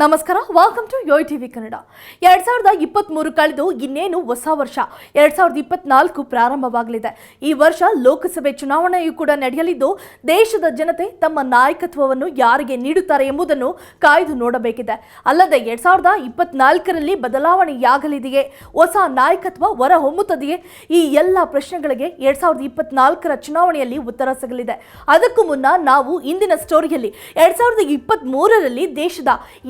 ನಮಸ್ಕಾರ welcome to Yoyo TV Kannada ಎರಡ್ ಸಾವಿರದ ಇಪ್ಪತ್ತ್ ಮೂರು ಕಳೆದು ಇನ್ನೇನು ಹೊಸ ವರ್ಷ. ಎರಡ್ ಸಾವಿರದ ಇಪ್ಪತ್ನಾಲ್ಕು ಪ್ರಾರಂಭವಾಗಲಿದೆ. ಈ ವರ್ಷ ಲೋಕಸಭೆ ಚುನಾವಣೆಯೂ ಕೂಡ ನಡೆಯಲಿದ್ದು, ದೇಶದ ಜನತೆ ತಮ್ಮ ನಾಯಕತ್ವವನ್ನು ಯಾರಿಗೆ ನೀಡುತ್ತಾರೆ ಎಂಬುದನ್ನು ಕಾಯ್ದು ನೋಡಬೇಕಿದೆ. ಅಲ್ಲದೆ ಎರಡು ಸಾವಿರದ ಇಪ್ಪತ್ನಾಲ್ಕರಲ್ಲಿ ಬದಲಾವಣೆಯಾಗಲಿದೆಯೇ? ಹೊಸ ನಾಯಕತ್ವ ಹೊರ ಹೊಮ್ಮುತ್ತದೆಯೇ? ಈ ಎಲ್ಲ ಪ್ರಶ್ನೆಗಳಿಗೆ ಎರಡು ಸಾವಿರದ ಇಪ್ಪತ್ನಾಲ್ಕರ ಚುನಾವಣೆಯಲ್ಲಿ ಉತ್ತರ ಸಿಗಲಿದೆ. ಅದಕ್ಕೂ ಮುನ್ನ ನಾವು ಇಂದಿನ ಸ್ಟೋರಿಯಲ್ಲಿ ಎರಡು ಸಾವಿರದ ಇಪ್ಪತ್ತ್ ಮೂರರಲ್ಲಿ ದೇಶದ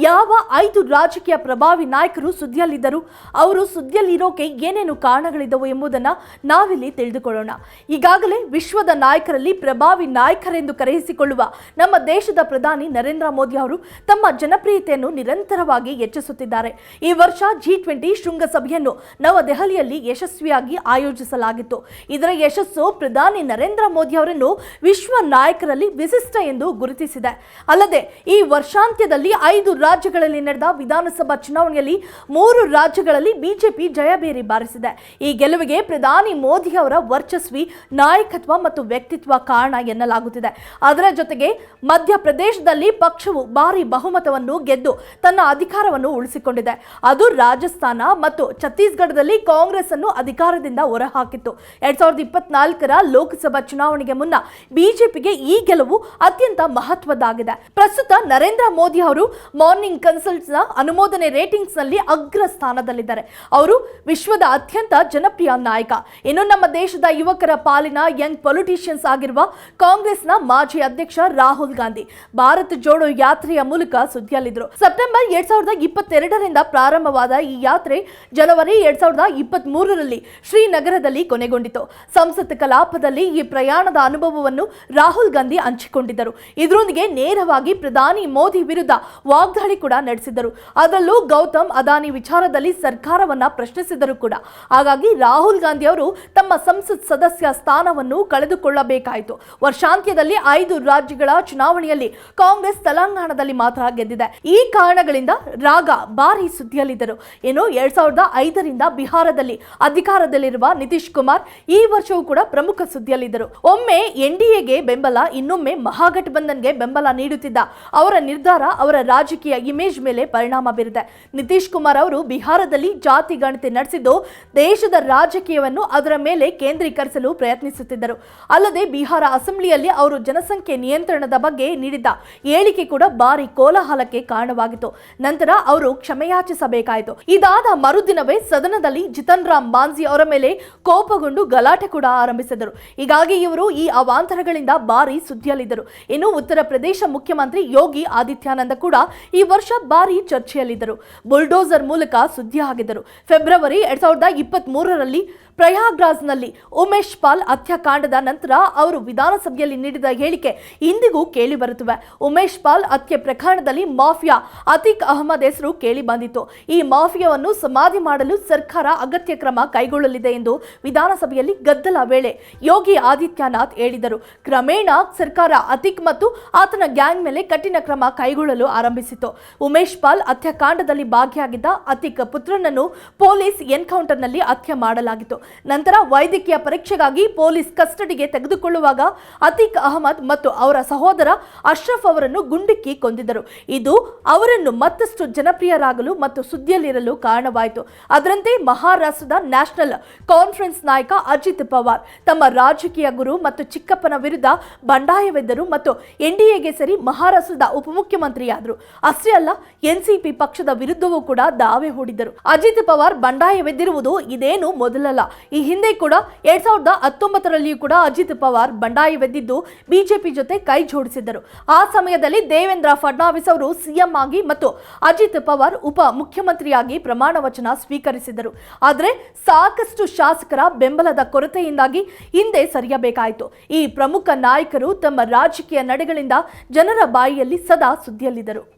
ಯಾವ ಐದು ರಾಜಕೀಯ ಪ್ರಭಾವಿ ನಾಯಕರು ಸುದ್ದಿಯಲ್ಲಿದ್ದರು ಅವರು ಸುದ್ದಿಯಲ್ಲಿರೋಕೆ ಏನೇನು ಕಾರಣಗಳಿದ್ದವು ಎಂಬುದನ್ನು ನಾವಿಲ್ಲಿ ತಿಳಿದುಕೊಳ್ಳೋಣ. ಈಗಾಗಲೇ ವಿಶ್ವದ ನಾಯಕರಲ್ಲಿ ಪ್ರಭಾವಿ ನಾಯಕರೆಂದು ಕರೆಯಿಸಿಕೊಳ್ಳುವ ನಮ್ಮ ದೇಶದ ಪ್ರಧಾನಿ ನರೇಂದ್ರ ಮೋದಿ ಅವರು ತಮ್ಮ ಜನಪ್ರಿಯತೆಯನ್ನು ನಿರಂತರವಾಗಿ ಹೆಚ್ಚಿಸುತ್ತಿದ್ದಾರೆ. ಈ ವರ್ಷ ಜಿ ಟ್ವೆಂಟಿ ಶೃಂಗಸಭೆಯನ್ನು ನವದೆಹಲಿಯಲ್ಲಿ ಯಶಸ್ವಿಯಾಗಿ ಆಯೋಜಿಸಲಾಗಿತ್ತು. ಇದರ ಯಶಸ್ಸು ಪ್ರಧಾನಿ ನರೇಂದ್ರ ಮೋದಿ ಅವರನ್ನು ವಿಶ್ವ ನಾಯಕರಲ್ಲಿ ವಿಶಿಷ್ಟ ಎಂದು ಗುರುತಿಸಿದೆ. ಅಲ್ಲದೆ ಈ ವರ್ಷಾಂತ್ಯದಲ್ಲಿ ಐದು ರಾಜ್ಯಗಳಲ್ಲಿ ನಡೆದ ವಿಧಾನಸಭಾ ಚುನಾವಣೆಯಲ್ಲಿ ಮೂರು ರಾಜ್ಯಗಳಲ್ಲಿ ಬಿಜೆಪಿ ಜಯಬೇರಿ ಬಾರಿಸಿದೆ. ಈ ಗೆಲುವಿಗೆ ಪ್ರಧಾನಿ ಮೋದಿ ಅವರ ವರ್ಚಸ್ವಿ ನಾಯಕತ್ವ ಮತ್ತು ವ್ಯಕ್ತಿತ್ವ ಕಾರಣ ಎನ್ನಲಾಗುತ್ತಿದೆ. ಅದರ ಜೊತೆಗೆ ಮಧ್ಯಪ್ರದೇಶದಲ್ಲಿ ಪಕ್ಷವು ಭಾರಿ ಬಹುಮತವನ್ನು ಗೆದ್ದು ತನ್ನ ಅಧಿಕಾರವನ್ನು ಉಳಿಸಿಕೊಂಡಿದೆ. ಅದು ರಾಜಸ್ಥಾನ ಮತ್ತು ಛತ್ತೀಸ್ಗಢದಲ್ಲಿ ಕಾಂಗ್ರೆಸ್ ಅನ್ನು ಅಧಿಕಾರದಿಂದ ಹೊರಹಾಕಿತ್ತು. ಎರಡ್ ಸಾವಿರದ ಇಪ್ಪತ್ನಾಲ್ಕರ ಲೋಕಸಭಾ ಚುನಾವಣೆಗೆ ಮುನ್ನ ಬಿಜೆಪಿಗೆ ಈ ಗೆಲುವು ಅತ್ಯಂತ ಮಹತ್ವದ್ದಾಗಿದೆ. ಪ್ರಸ್ತುತ ನರೇಂದ್ರ ಮೋದಿ ಅವರು ಮಾರ್ನಿಂಗ್ ಕನ್ಸಲ್ಟ್ಸ್ನ ಅನುಮೋದನೆ ರೇಟಿಂಗ್ಸ್ನಲ್ಲಿ ಅಗ್ರ ಸ್ಥಾನದಲ್ಲಿದ್ದಾರೆ. ಅವರು ವಿಶ್ವದ ಅತ್ಯಂತ ಜನಪ್ರಿಯ ನಾಯಕ. ಇನ್ನು ನಮ್ಮ ದೇಶದ ಯುವಕರ ಪಾಲಿನ ಯಂಗ್ ಪೊಲಿಟಿಷಿಯನ್ಸ್ ಆಗಿರುವ ಕಾಂಗ್ರೆಸ್ನ ಮಾಜಿ ಅಧ್ಯಕ್ಷ ರಾಹುಲ್ ಗಾಂಧಿ. ಭಾರತ್ ಜೋಡೋ ಯಾತ್ರೆಯ ಮೂಲಕ ಸುದ್ದಿಯಲ್ಲಿದ್ದರು ಸೆಪ್ಟೆಂಬರ್ ಎರಡ್ ಸಾವಿರದ ಇಪ್ಪತ್ತೆರಡರಿಂದ ಪ್ರಾರಂಭವಾದ ಈ ಯಾತ್ರೆ ಜನವರಿ ಎರಡ್ ಸಾವಿರದ ಇಪ್ಪತ್ತ್ ಮೂರರಲ್ಲಿ ಶ್ರೀನಗರದಲ್ಲಿ ಕೊನೆಗೊಂಡಿತು. ಸಂಸತ್ ಕಲಾಪದಲ್ಲಿ ಈ ಪ್ರಯಾಣದ ಅನುಭವವನ್ನು ರಾಹುಲ್ ಗಾಂಧಿ ಹಂಚಿಕೊಂಡಿದ್ದರು. ಇದರೊಂದಿಗೆ ನೇರವಾಗಿ ಪ್ರಧಾನಿ ಮೋದಿ ವಿರುದ್ಧ ವಾಗ್ದಾಳಿ ಕೂಡ ನಡೆಸಿದ್ದರು. ಅದರಲ್ಲೂ ಗೌತಮ್ ಅದಾನಿ ವಿಚಾರದಲ್ಲಿ ಸರ್ಕಾರವನ್ನ ಪ್ರಶ್ನಿಸಿದರು ಕೂಡ. ಹಾಗಾಗಿ ರಾಹುಲ್ ಗಾಂಧಿ ಅವರು ತಮ್ಮ ಸಂಸತ್ ಸದಸ್ಯ ಸ್ಥಾನವನ್ನು ಕಳೆದುಕೊಳ್ಳಬೇಕಾಯಿತು. ವರ್ಷಾಂತ್ಯದಲ್ಲಿ ಐದು ರಾಜ್ಯಗಳ ಚುನಾವಣೆಯಲ್ಲಿ ಕಾಂಗ್ರೆಸ್ ತೆಲಂಗಾಣದಲ್ಲಿ ಮಾತ್ರ ಗೆದ್ದಿದೆ. ಈ ಕಾರಣಗಳಿಂದ ರಾಗ ಭಾರಿ ಸುದ್ದಿಯಲ್ಲಿದ್ದರು. ಏನು ಎರಡ್ ಸಾವಿರದ ಐದರಿಂದ ಬಿಹಾರದಲ್ಲಿ ಅಧಿಕಾರದಲ್ಲಿರುವ ನಿತೀಶ್ ಕುಮಾರ್ ಈ ವರ್ಷವೂ ಕೂಡ ಪ್ರಮುಖ ಸುದ್ದಿಯಲ್ಲಿದ್ದರು. ಒಮ್ಮೆ ಎನ್ಡಿಎಗೆ ಬೆಂಬಲ, ಇನ್ನೊಮ್ಮೆ ಮಹಾಗಠಬಂಧನ್ಗೆ ಬೆಂಬಲ ನೀಡುತ್ತಿದ್ದ ಅವರ ನಿರ್ಧಾರ ಅವರ ರಾಜಕೀಯ ಇಮೇಜ್ ಮೇಲೆ ಪರಿಣಾಮ ಬೀರಿದೆ. ನಿತೀಶ್ ಕುಮಾರ್ ಅವರು ಬಿಹಾರದಲ್ಲಿ ಜಾತಿ ಗಣತಿ ನಡೆಸಿದ್ದು ದೇಶದ ರಾಜಕೀಯವನ್ನು ಅದರ ಮೇಲೆ ಕೇಂದ್ರೀಕರಿಸಲು ಪ್ರಯತ್ನಿಸುತ್ತಿದ್ದರು. ಅಲ್ಲದೆ ಬಿಹಾರ ಅಸೆಂಬ್ಲಿಯಲ್ಲಿ ಅವರು ಜನಸಂಖ್ಯೆ ನಿಯಂತ್ರಣದ ಬಗ್ಗೆ ನೀಡಿದ್ದ ಹೇಳಿಕೆ ಕೂಡ ಭಾರಿ ಕೋಲಾಹಲಕ್ಕೆ ಕಾರಣವಾಗಿತ್ತು. ನಂತರ ಅವರು ಕ್ಷಮೆಯಾಚಿಸಬೇಕಾಯಿತು. ಇದಾದ ಮರುದಿನವೇ ಸದನದಲ್ಲಿ ಜಿತನ್ ರಾಮ್ ಮಾಂಜಿ ಅವರ ಮೇಲೆ ಕೋಪಗೊಂಡು ಗಲಾಟೆ ಕೂಡ ಆರಂಭಿಸಿದರು. ಹೀಗಾಗಿ ಇವರು ಈ ಅವಾಂತರಗಳಿಂದ ಭಾರಿ ಸುದ್ದಿಯಲ್ಲಿದ್ದರು. ಇನ್ನು ಉತ್ತರ ಪ್ರದೇಶ ಮುಖ್ಯಮಂತ್ರಿ ಯೋಗಿ ಆದಿತ್ಯಾನಂದ ಕೂಡ ಈ ವರ್ಷ ಭಾರಿ ಚರ್ಚೆಯಲ್ಲಿದ್ದರು. ಬುಲ್ಡೋಸರ್ ಮೂಲಕ ಸುದ್ದಿ ಆಗಿದ್ದರು ಫೆಬ್ರವರಿ ಎರಡ್ ಸಾವಿರದ ಇಪ್ಪತ್ತ್ ಮೂರರಲ್ಲಿ ಪ್ರಯಾಗ್ರಾಜ್ನಲ್ಲಿ ಉಮೇಶ್ ಪಾಲ್ ಹತ್ಯಾಕಾಂಡದ ನಂತರ ಅವರು ವಿಧಾನಸಭೆಯಲ್ಲಿ ನೀಡಿದ ಹೇಳಿಕೆ ಇಂದಿಗೂ ಕೇಳಿ ಬರುತ್ತವೆ. ಉಮೇಶ್ ಪಾಲ್ ಹತ್ಯೆ ಪ್ರಕರಣದಲ್ಲಿ ಮಾಫಿಯಾ ಅತೀಕ್ ಅಹಮದ್ ಹೆಸರು ಕೇಳಿ ಬಂದಿತ್ತು. ಈ ಮಾಫಿಯಾವನ್ನು ಸಮಾಧಿ ಮಾಡಲು ಸರ್ಕಾರ ಅಗತ್ಯ ಕ್ರಮ ಕೈಗೊಳ್ಳಲಿದೆ ಎಂದು ವಿಧಾನಸಭೆಯಲ್ಲಿ ಗದ್ದಲ ವೇಳೆ ಯೋಗಿ ಆದಿತ್ಯನಾಥ್ ಹೇಳಿದರು. ಕ್ರಮೇಣ ಸರ್ಕಾರ ಅತಿಕ್ ಮತ್ತು ಆತನ ಗ್ಯಾಂಗ್ ಮೇಲೆ ಕಠಿಣ ಕ್ರಮ ಕೈಗೊಳ್ಳಲು ಆರಂಭಿಸಿತು ಉಮೇಶ್ ಪಾಲ್ ಹತ್ಯಾಕಾಂಡದಲ್ಲಿ ಭಾಗಿಯಾಗಿದ್ದ ಅತಿಕ್ ಪುತ್ರನನ್ನು ಪೊಲೀಸ್ ಎನ್ಕೌಂಟರ್ನಲ್ಲಿ ಹತ್ಯೆ ಮಾಡಲಾಗಿತ್ತು. ನಂತರ ವೈದ್ಯಕೀಯ ಪರೀಕ್ಷೆಗಾಗಿ ಪೊಲೀಸ್ ಕಸ್ಟಡಿಗೆ ತೆಗೆದುಕೊಳ್ಳುವಾಗ ಅತೀಕ್ ಅಹಮದ್ ಮತ್ತು ಅವರ ಸಹೋದರ ಅಶ್ರಫ್ ಅವರನ್ನು ಗುಂಡಿಕ್ಕಿ ಕೊಂದಿದ್ದರು. ಇದು ಅವರನ್ನು ಮತ್ತಷ್ಟು ಜನಪ್ರಿಯರಾಗಲು ಮತ್ತು ಸುದ್ದಿಯಲ್ಲಿರಲು ಕಾರಣವಾಯಿತು. ಅದರಂತೆ ಮಹಾರಾಷ್ಟ್ರದ ನ್ಯಾಷನಲ್ ಕಾನ್ಫರೆನ್ಸ್ ನಾಯಕ ಅಜಿತ್ ಪವಾರ್ ತಮ್ಮ ರಾಜಕೀಯ ಗುರು ಮತ್ತು ಚಿಕ್ಕಪ್ಪನ ವಿರುದ್ಧ ಬಂಡಾಯವೆದ್ದರು ಮತ್ತು ಎನ್ಡಿಎಗೆ ಸೇರಿ ಮಹಾರಾಷ್ಟ್ರದ ಉಪಮುಖ್ಯಮಂತ್ರಿಯಾದರು. ಅಷ್ಟೇ ಅಲ್ಲ, ಎನ್ಸಿಪಿ ಪಕ್ಷದ ವಿರುದ್ಧವೂ ಕೂಡ ದಾವೆ ಹೂಡಿದ್ದರು. ಅಜಿತ್ ಪವಾರ್ ಬಂಡಾಯವೆದ್ದಿರುವುದು ಇದೇನು ಮೊದಲಲ್ಲ. ಈ ಹಿಂದೆ ಕೂಡ ಎರಡ್ ಸಾವಿರದ ಹತ್ತೊಂಬತ್ತರಲ್ಲಿಯೂ ಕೂಡ ಅಜಿತ್ ಪವಾರ್ ಬಂಡಾಯವೆದ್ದಿದ್ದು ಬಿಜೆಪಿ ಜೊತೆ ಕೈ ಜೋಡಿಸಿದ್ದರು. ಆ ಸಮಯದಲ್ಲಿ ದೇವೇಂದ್ರ ಫಡ್ನಾವಿಸ್ ಅವರು ಸಿಎಂ ಆಗಿ ಮತ್ತು ಅಜಿತ್ ಪವಾರ್ ಉಪ ಮುಖ್ಯಮಂತ್ರಿಯಾಗಿ ಪ್ರಮಾಣ ವಚನ ಸ್ವೀಕರಿಸಿದರು ಆದರೆ ಸಾಕಷ್ಟು ಶಾಸಕರ ಬೆಂಬಲದ ಕೊರತೆಯಿಂದಾಗಿ ಹಿಂದೆ ಸರಿಯಬೇಕಾಯಿತು. ಈ ಪ್ರಮುಖ ನಾಯಕರು ತಮ್ಮ ರಾಜಕೀಯ ನಡೆಗಳಿಂದ ಜನರ ಬಾಯಿಯಲ್ಲಿ ಸದಾ ಸುದ್ದಿಯಲ್ಲಿದ್ದರು.